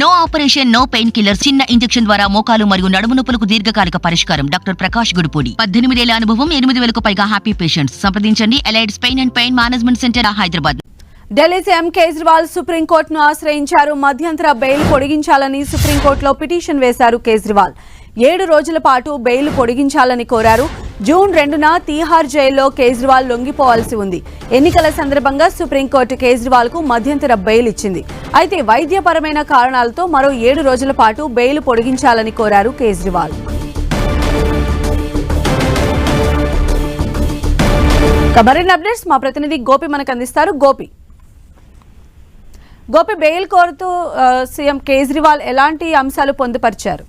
No operation no painkiller చిన్న injection ద్వారా మోకాలు మరియు నడుము నొప్పులకు దీర్ఘకాలిక పరిష్కారం. డాక్టర్ ప్రకాష్ గుడిపూడి. పద్దెనిమిదేళ్ళ అనుభవం ఎనిమిది వేలకు పైగా హ్యాపీ పేషెంట్స్ సంప్రదించండి. Allied pain and pain management centre Hyderabad. Delhi CM Kejriwal సుప్రీంకోర్టును ఆశ్రయించారు. మధ్యంతర బెయిల్ పొడిగించాలని సుప్రీంకోర్టులో పిటిషన్ వేశారు కేజ్రీవాల్. ఏడు రోజుల పాటు బెయిల్ పొడిగించాలని కోరారు. జూన్ రెండున తీహార్ జైల్లో కేజ్రీవాల్ లొంగిపోవాల్సి ఉంది. ఎన్నికల సందర్భంగా సుప్రీంకోర్టు కేజ్రీవాల్కు మధ్యంతర బెయిల్ ఇచ్చింది. అయితే వైద్యపరమైన కారణాలతో మరో ఏడు రోజుల పాటు బెయిల్ పొడిగించాలని కోరారు కేజ్రీవాల్. మరిన్ని అప్డేట్స్? మా ప్రతినిధి గోపి మనకు అందిస్తారు. గోపి. గోపి బెయిల్ కోరుతూ సీఎం కేజ్రీవాల్ ఎలాంటి అంశాలు పొందుపరిచారు?